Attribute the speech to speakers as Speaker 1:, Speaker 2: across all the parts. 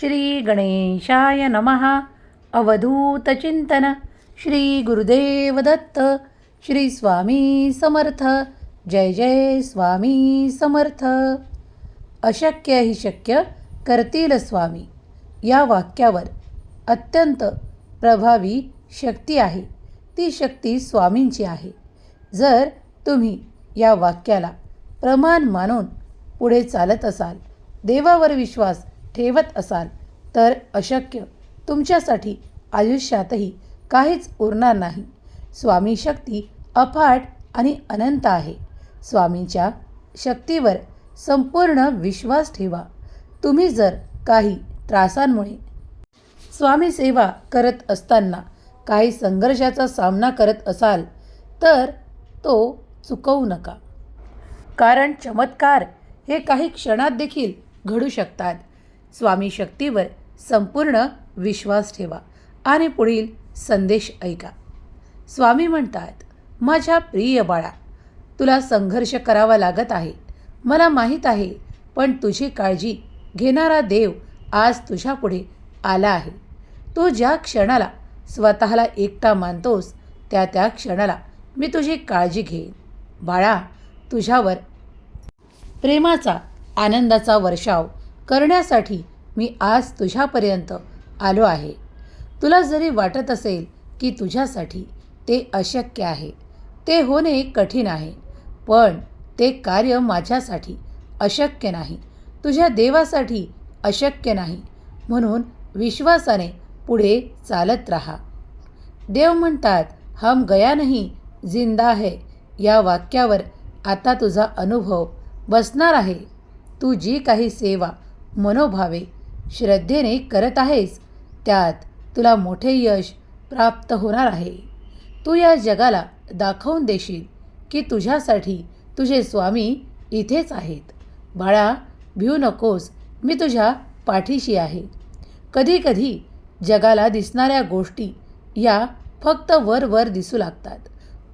Speaker 1: श्री गणेशाय नमः अवधूतचिंतन श्री गुरुदेव दत्त। श्री स्वामी समर्थ। जय जय स्वामी समर्थ। अशक्य ही शक्य करतील स्वामी। या वाक्यावर अत्यंत प्रभावी शक्ती आहे। ती शक्ती स्वामींची आहे। जर तुम्ही या वाक्याला प्रमाण मानून पुढे चालत असाल देवावर विश्वास ठेवत असाल तर अशक्य. तुमच्यासाठी आयुष्यातही काहीच उरणार नाही. स्वामी शक्ती अफाट आणि अनंत आहे. स्वामींच्या शक्तीवर संपूर्ण विश्वास ठेवा. तुम्ही जर काही त्रासांमुळे स्वामी सेवा करत असताना काही संघर्षाचा सामना करत असाल तर तो चुकवू नका. कारण चमत्कार हे काही क्षणात देखील घडू शकतात. स्वामी शक्तीवर संपूर्ण विश्वास ठेवा आणि पुढील संदेश ऐका. स्वामी म्हणतात माझ्या प्रिय बाळा तुला संघर्ष करावा लागत आहे. मला माहीत आहे पण तुझी काळजी घेणारा देव आज तुझ्यापुढे आला आहे. तू ज्या क्षणाला स्वतःला एकटा मानतोस त्या त्या क्षणाला मी तुझी काळजी घेईन. बाळा तुझ्यावर प्रेमाचा आनंदाचा वर्षाव करण्यासाठी मी आज तुझ्यापर्यंत आलो आहे. तुला जरी वाटत असेल की तुझ्यासाठी ते अशक्य आहे ते होणे कठीण आहे पण ते कार्य माझ्यासाठी अशक्य नाही तुझ्या देवासाठी अशक्य नाही म्हणून विश्वासाने पुढे चालत राहा. देव म्हणतात हम गया नाही जिंदा है. या वाक्यावर आता तुझा अनुभव बसणार आहे. तू जी काही सेवा मनोभावे श्रद्धेने करत आहेस त्यात तुला मोठे यश प्राप्त होणार आहे. तू या जगाला दाखवून देशील की तुझ्यासाठी तुझे स्वामी इथेच आहेत. बाळा भिऊ नकोस मी तुझ्या पाठीशी आहे. कधीकधी जगाला दिसणाऱ्या गोष्टी या फक्त वर वर दिसू लागतात.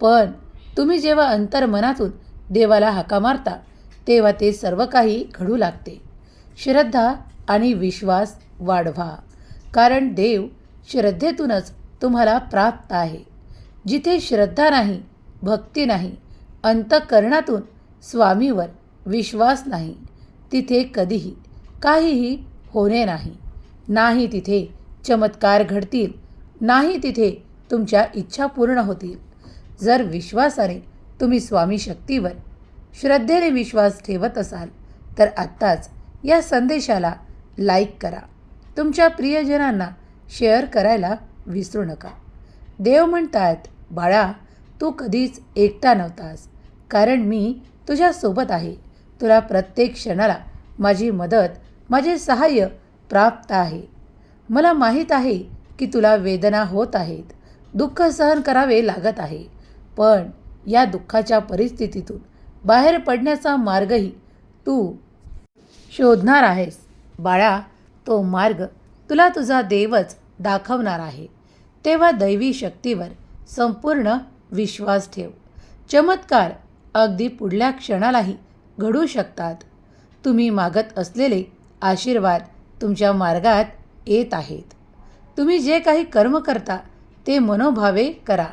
Speaker 1: पण तुम्ही जेव्हा अंतर्मनातून देवाला हाका मारता तेव्हा ते सर्व काही घडू लागते. श्रद्धा आणि विश्वास वाढवा. कारण देव श्रद्धेतूनच तुम्हाला प्राप्त आहे. जिथे श्रद्धा नाही भक्ती नाही अंतकरणातून स्वामीवर विश्वास नाही तिथे कधीही काहीही होणे नाही. नाही तिथे चमत्कार घडतील नाही तिथे तुमच्या इच्छा पूर्ण होतील. जर विश्वासाने तुम्ही स्वामी शक्तीवर श्रद्धेने विश्वास ठेवत असाल तर आत्ताच या संदेशाला लाईक करा. तुमच्या प्रियजनांना शेअर करायला विसरू नका. देव म्हणतात बाळा तू कधीच एकटा नव्हतास. कारण मी तुझ्यासोबत आहे. तुला प्रत्येक क्षणाला माझी मदत माझे सहाय्य प्राप्त आहे. मला माहीत आहे की तुला वेदना होत आहेत. दुःख सहन करावे लागत आहे. पण या दुःखाच्या परिस्थितीतून बाहेर पडण्याचा मार्गही तू शोधणार आहेस. बाळा तो मार्ग तुला तुझा देवच दाखवणार आहे. तेव्हा दैवी शक्तीवर संपूर्ण विश्वास ठेव. चमत्कार अगदी पुढल्या क्षणालाही घडू शकतात. तुम्ही मागत असलेले आशीर्वाद तुमच्या मार्गात येत आहेत. तुम्ही जे काही कर्म करता ते मनोभावे करा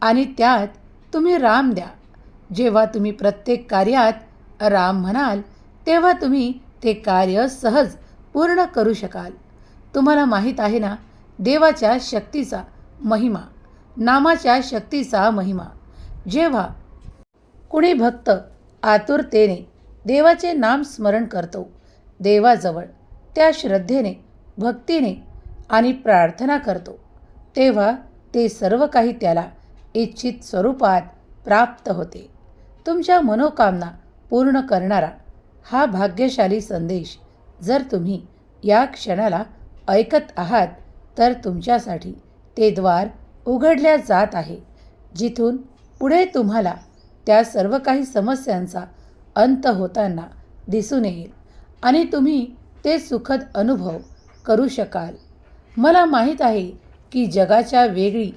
Speaker 1: आणि त्यात तुम्ही राम द्या. जेव्हा तुम्ही प्रत्येक कार्यात राम म्हणाल तेव्हा तुम्ही ते कार्य सहज पूर्ण करू शकाल. तुम्हाला माहीत आहे ना देवाच्या शक्तीचा महिमा नामाच्या शक्तीचा महिमा. जेव्हा कुणी भक्त आतुरतेने देवाचे नाम स्मरण करतो देवाजवळ त्या श्रद्धेने भक्तीने आणि प्रार्थना करतो तेव्हा ते सर्व काही त्याला इच्छित स्वरूपात प्राप्त होते. तुमच्या मनोकामना पूर्ण करणारा हा भाग्यशाली संदेश जर तुम्ही या क्षणाला ऐकत आहात तर तुमच्यासाठी ते द्वार उघडल्या जात आहे जिथून पुढे तुम्हाला त्या सर्व काही समस्यांचा अंत होताना दिसून येईल आणि तुम्ही ते सुखद अनुभव करू शकाल. मला माहीत आहे की जगाच्या वेगळी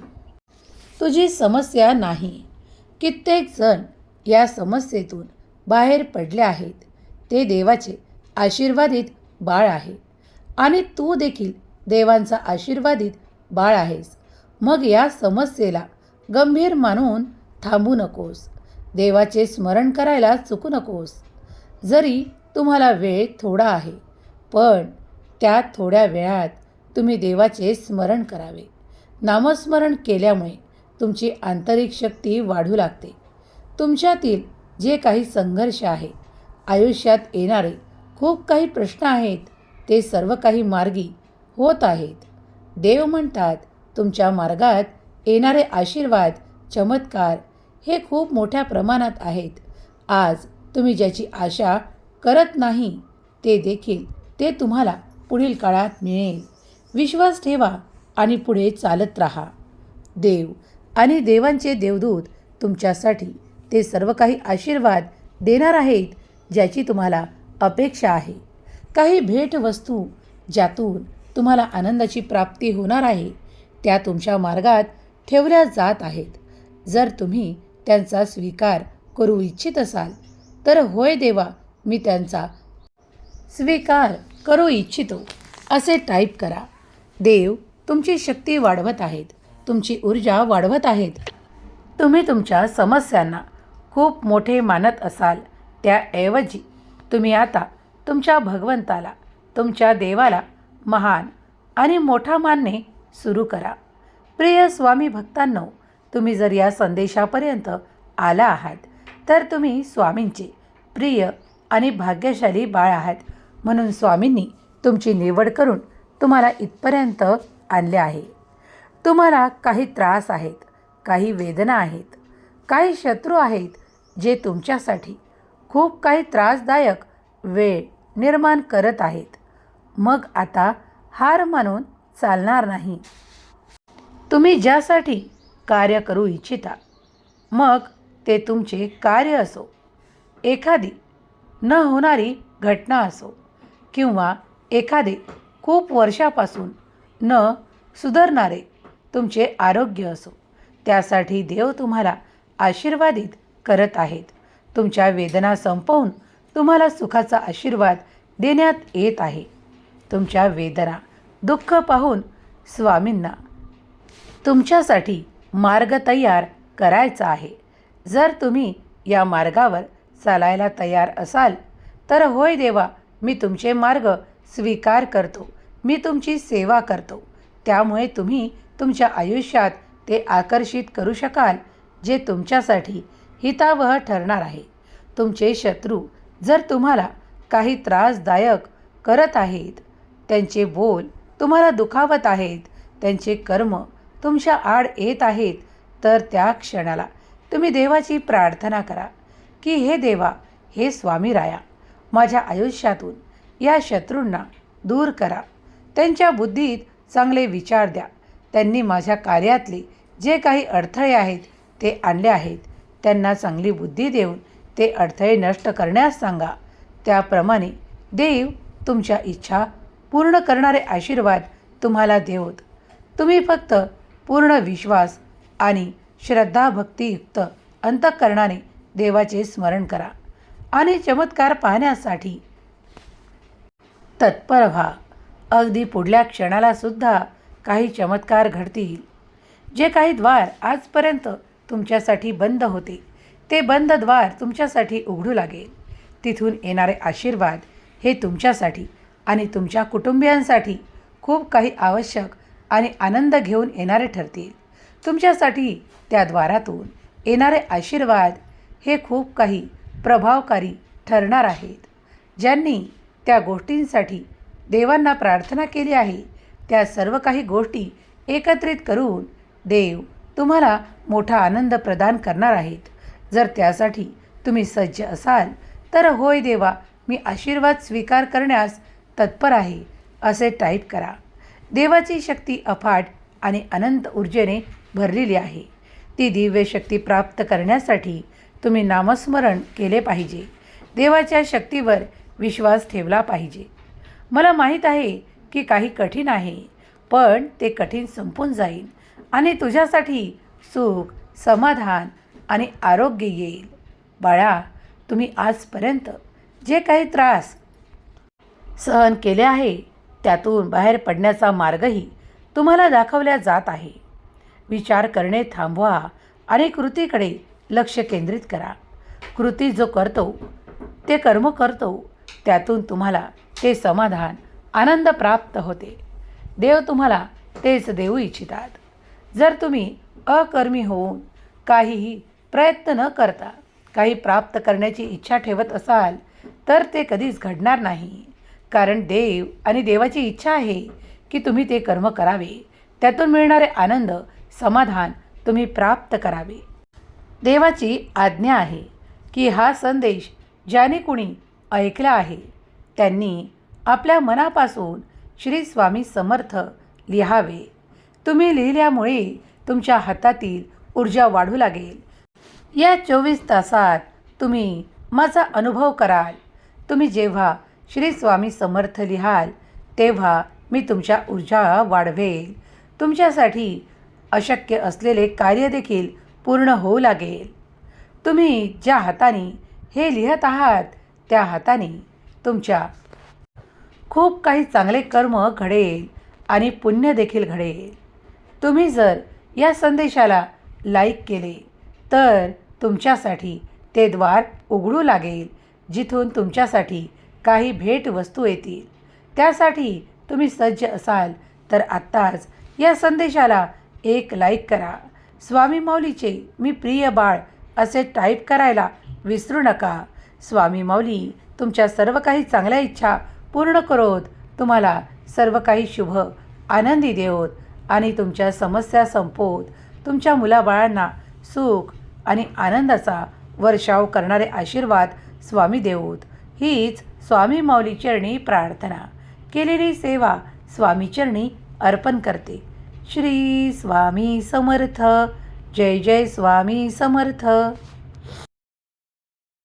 Speaker 1: तुझी समस्या नाही. कित्येक जण या समस्येतून बाहेर पडले आहेत. ते देवाचे आशीर्वादित बाळ आहे. आणि तू देखील देवांचा आशीर्वादित बाळ आहेस. मग या समस्येला गंभीर मानून थांबू नकोस. देवाचे स्मरण करायला चुकू नकोस. जरी तुम्हाला वेळ थोडा आहे पण त्या थोड्या वेळात तुम्ही देवाचे स्मरण करावे. नामस्मरण केल्यामुळे तुमची आंतरिक शक्ती वाढू लागते. तुमच्यातील जे काही संघर्ष आहे आयुष्यात येणारे खूप काही प्रश्न आहेत ते सर्व काही मार्गी होत आहेत. देव म्हणतात तुमच्या मार्गात येणारे आशीर्वाद चमत्कार हे खूप मोठ्या प्रमाणात आहेत. आज तुम्ही ज्याची आशा करत नाही ते देखील ते तुम्हाला पुढील काळात मिळेल. विश्वास ठेवा आणि पुढे चालत राहा. देव आणि देवांचे देवदूत तुमच्यासाठी ते सर्व काही आशीर्वाद देणार आहेत ज्याची तुम्हाला अपेक्षा आहे. काही भेटवस्तू ज्यातून तुम्हाला आनंदाची प्राप्ती होणार आहे त्या तुमच्या मार्गात ठेवल्या जात आहेत. जर तुम्ही त्यांचा स्वीकार करू इच्छित असाल तर होय देवा मी त्यांचा स्वीकार करू इच्छितो असे टाईप करा. देव तुमची शक्ती वाढवत आहेत तुमची ऊर्जा वाढवत आहेत. तुम्ही तुमच्या समस्यांना खूप मोठे मानत असाल त्याऐवजी तुम्ही आता तुमच्या भगवंताला तुमच्या देवाला महान आणि मोठा मानणे सुरू करा. प्रिय स्वामी भक्तांनो तुम्ही जर या संदेशापर्यंत आला आहात तर तुम्ही स्वामींचे प्रिय आणि भाग्यशाली बाळ आहात. म्हणून स्वामींनी तुमची निवड करून तुम्हाला इथपर्यंत आणले आहे. तुम्हाला काही त्रास आहेत काही वेदना आहेत काही शत्रू आहेत जे तुमच्यासाठी खूप काही त्रासदायक वेळ निर्माण करत आहेत. मग आता हार मानून चालणार नाही. तुम्ही ज्यासाठी कार्य करू इच्छिता मग ते तुमचे कार्य असो. एखादी न होणारी घटना असो किंवा एखादे खूप वर्षापासून न सुधारणारे तुमचे आरोग्य असो त्यासाठी देव तुम्हाला आशीर्वादित करत आहेत. तुमच्या वेदना संपवून तुम्हाला सुखाचा आशीर्वाद देण्यात येत आहे. तुमच्या वेदना दुःख पाहून स्वामींना तुमच्यासाठी मार्ग तयार करायचा आहे. जर तुम्ही या मार्गावर चालायला तयार असाल तर होय देवा मी तुमचे मार्ग स्वीकार करतो. मी तुमची सेवा करतो. त्यामुळे तुम्ही तुमच्या आयुष्यात ते आकर्षित करू शकाल जे तुमच्यासाठी हितावह ठरणार आहे. तुमचे शत्रू जर तुम्हाला काही त्रासदायक करत आहेत त्यांचे बोल तुम्हाला दुखावत आहेत त्यांचे कर्म तुमच्या आड येत आहेत तर त्या क्षणाला तुम्ही देवाची प्रार्थना करा की हे देवा हे स्वामी राया माझ्या आयुष्यातून या शत्रूंना दूर करा. त्यांच्या बुद्धीत चांगले विचार द्या. त्यांनी माझ्या कार्यातले जे काही अडथळे आहेत ते आणले आहेत. त्यांना चांगली बुद्धी देऊन ते अडथळे नष्ट करण्यास सांगा. त्याप्रमाणे देव तुमच्या इच्छा पूर्ण करणारे आशीर्वाद तुम्हाला देवत. तुम्ही फक्त पूर्ण विश्वास आणि श्रद्धाभक्तीयुक्त अंतःकरणाने देवाचे स्मरण करा आणि चमत्कार पाहण्यासाठी तत्पर व्हा. अगदी पुढल्या क्षणालासुद्धा काही चमत्कार घडतील. जे काही द्वार आजपर्यंत तुमच्यासाठी बंद होते. ते बंद द्वार तुमच्यासाठी उघडू लागेल. तिथून येणारे आशीर्वाद हे तुमच्यासाठी आणि तुमच्या कुटुंबियांसाठी खूप काही आवश्यक आणि आनंद घेऊन येणारे ठरतील. तुमच्यासाठी त्या द्वारातून येणारे आशीर्वाद हे खूप काही प्रभावकारी ठरणार आहेत. ज्यांनी त्या गोष्टींसाठी देवांना प्रार्थना केली आहे त्या सर्व काही गोष्टी एकत्रित करून देव तुम्हाला मोठा आनंद प्रदान करणार आहेत. जर त्यासाठी तुम्ही सज्ज असाल तर होय देवा मी आशीर्वाद स्वीकार करण्यास तत्पर आहे असे टाईप करा. देवाची शक्ती अफाट आणि अनंत ऊर्जेने भरलेली आहे. ती दिव्य शक्ती प्राप्त करण्यासाठी तुम्ही नामस्मरण केले पाहिजे. देवाच्या शक्तीवर विश्वास ठेवला पाहिजे. मला माहीत आहे की काही कठीण आहे पण ते कठीण संपून जाईल. आणि तुझ्यासाठी सुख समाधान आणि आरोग्य येईल. बाळा तुम्ही आजपर्यंत जे काही त्रास सहन केले आहे त्यातून बाहेर पडण्याचा मार्गही तुम्हाला दाखवल्या जात आहे. विचार करणे थांबवा आणि कृतीकडे लक्ष केंद्रित करा. कृती जो करतो ते कर्म करतो त्यातून तुम्हाला ते समाधान आनंद प्राप्त होते. देव तुम्हाला तेच देऊ इच्छितात. जर तुम्ही अकर्मी होऊन काहीही प्रयत्न न करता काही प्राप्त करण्याची इच्छा ठेवत असाल तर ते कधीच घडणार नाही. कारण देव आणि देवाची इच्छा आहे की तुम्ही ते कर्म करावे. त्यातून मिळणारे आनंद समाधान तुम्ही प्राप्त करावे. देवाची आज्ञा आहे की हा संदेश ज्याने कुणी ऐकला आहे त्यांनी आपल्या मनापासून श्री स्वामी समर्थ लिहावे. तुम्ही लिहिल्यामुळे तुमच्या हातातील ऊर्जा वाढू लागेल. या चोवीस तासात तुम्ही माझा अनुभव कराल. तुम्ही जेव्हा श्री स्वामी समर्थ लिहाल तेव्हा मी तुमच्या ऊर्जा वाढवेल. तुमच्यासाठी अशक्य असलेले कार्य देखील पूर्ण होऊ लागेल. तुम्ही ज्या हाताने हे लिहत आहात त्या हाताने तुमच्या खूप काही चांगले कर्म घडेल आणि पुण्य देखील घडेल. तुम्ही जर या संदेशाला लाईक केले तर तुमच्यासाठी ते द्वार उघडू लागेल जिथून तुमच्यासाठी काही भेटवस्तू येतील. त्यासाठी तुम्ही सज्ज असाल तर आत्ताच या संदेशाला एक लाईक करा. स्वामी माऊलीचे मी प्रिय बाळ असे टाईप करायला विसरू नका. स्वामी माऊली तुमच्या सर्व काही चांगल्या इच्छा पूर्ण करोत. तुम्हाला सर्व काही शुभ आनंदी देवत. आणि तुमच्या समस्या संपवत तुमच्या मुलाबाळांना सुख आणि आनंदाचा वर्षाव करणारे आशीर्वाद स्वामी देऊत. हीच स्वामी माऊली चरणी प्रार्थना. केलेली सेवा स्वामी चरणी अर्पण करते. श्री स्वामी समर्थ. जय जय स्वामी समर्थ.